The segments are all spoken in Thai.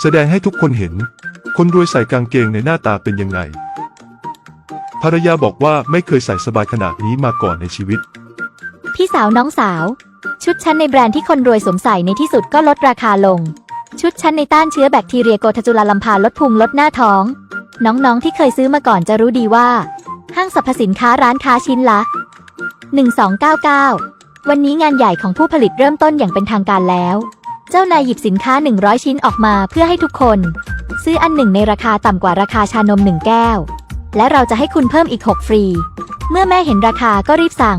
แสดงให้ทุกคนเห็น คนรวยใส่กางเกงในหน้าตาเป็นยังไง ภรรยาบอกว่าไม่เคยใส่สบายขนาดนี้มาก่อนในชีวิต พี่สาวน้องสาว ชุดชั้นในแบรนด์ที่คนรวยสวมใส่ในที่สุดก็ลดราคาลง ชุดชั้นในต้านเชื้อแบคทีเรียโกทจุลาลัมพาลดพุงลดหน้าท้อง น้องๆที่เคยซื้อมาก่อนจะรู้ดีว่า ห้างสรรพสินค้าร้านค้าชิ้นละ 1299 วันนี้งานใหญ่ของผู้ผลิตเริ่มต้นอย่างเป็นทางการแล้ว เจ้านายหยิบสินค้า 100 ชิ้นออกมาเพื่อให้ทุกคน ซื้ออันหนึ่งในราคาต่ำกว่าราคาชานมหนึ่งแก้ว และเราจะให้คุณเพิ่มอีก 6 ฟรี เมื่อแม่เห็นราคาก็รีบสั่ง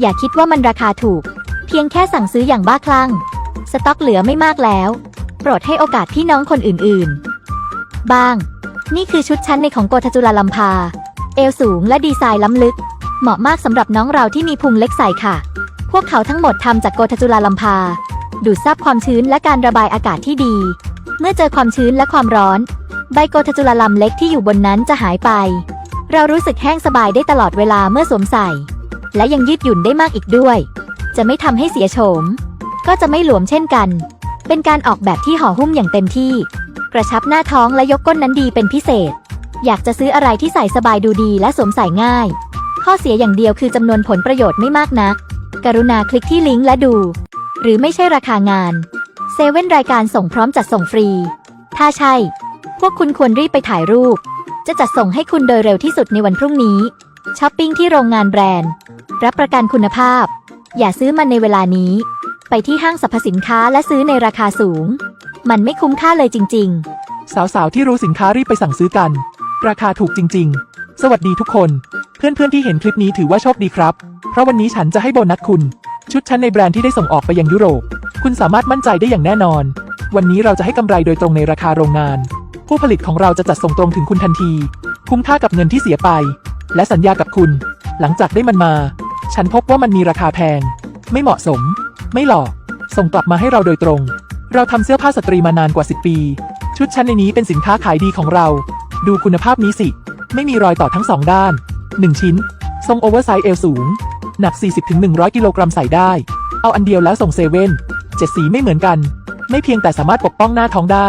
อย่าคิดว่ามันราคาถูก เพียงแค่สั่งซื้ออย่างบ้าคลั่ง สต็อกเหลือไม่มากแล้ว โปรดให้โอกาสพี่น้องคนอื่นๆ บ้าง นี่คือชุดชั้นในของโกทจุลาลัมพา เอวสูงและดีไซน์ล้ำลึก เหมาะมากสำหรับน้องเราที่มีพุงเล็กใส่ค่ะ พวกเขาทั้งหมดทำจากโกทจุลาลัมพา ดูดซับความชื้นและการระบายอากาศที่ดี เมื่อเจอความชื้นและความร้อน ใบโกทจุลลัมเล็กที่อยู่บนนั้นจะหายไป เรารู้สึกแห้งสบายได้ตลอดเวลาเมื่อสวมใส่ และยังยืดหยุ่นได้มากอีกด้วย จะไม่ทำให้เสียโฉม ก็จะไม่หลวมเช่นกัน เป็นการออกแบบที่ห่อหุ้มอย่างเต็มที่ กระชับหน้าท้องและยกก้นนั้นดีเป็นพิเศษ อยากจะซื้ออะไรที่ใส่สบายดูดีและสวมใส่ง่าย ข้อเสียอย่างเดียวคือจำนวนผลประโยชน์ไม่มากนักกรุณาคลิกที่ลิงก์และดู หรือไม่ใช่ราคางานเซเว่นรายการส่งพร้อมจัดส่งฟรี ถ้าใช่ พวกคุณควรรีบไปถ่ายรูป จะจัดส่งให้คุณโดยเร็วที่สุดในวันพรุ่งนี้ช้อปปิ้งที่โรงงานแบรนด์ รับประกันคุณภาพ อย่าซื้อมันในเวลานี้ ไปที่ห้างสรรพสินค้าและซื้อในราคาสูง มันไม่คุ้มค่าเลยจริงๆสาวๆ ที่รู้สินค้ารีบไปสั่งซื้อกัน ราคาถูกจริง ๆ สวัสดีทุกคน เพื่อนๆ ที่เห็นคลิปนี้ถือว่าโชคดีครับ เพราะวันนี้ฉันจะให้โบนัสคุณ ชุดชั้นในแบรนด์ที่ได้ส่งออกไปยังยุโรป คุณสามารถมั่นใจได้อย่างแน่นอน วันนี้เราจะให้กำไรโดยตรงในราคาโรงงาน ผู้ผลิตของเราจะจัดส่งตรงถึงคุณทันที คุ้มค่ากับเงินที่เสียไป และสัญญากับคุณ หลังจากได้มันมา ฉันพบว่ามันมีราคาแพง ไม่เหมาะสม ไม่หลอก ส่งกลับมาให้เราโดยตรง เราทำเสื้อผ้าสตรีมานานกว่า 10 ปี ชุดชั้นในนี้เป็นสินค้าขายดีของเรา ดูคุณภาพนี้สิ ไม่มีรอยต่อทั้งสองด้าน 1 ชิ้น ทรงโอเวอร์ไซส์เอวสูง หนัก 40-100 กิโลกรัมใส่ได้ เอาอันเดียวแล้วส่งเซเว่นเจ็ดสีไม่เหมือนกัน ไม่เพียงแต่สามารถปกป้องหน้าท้องได้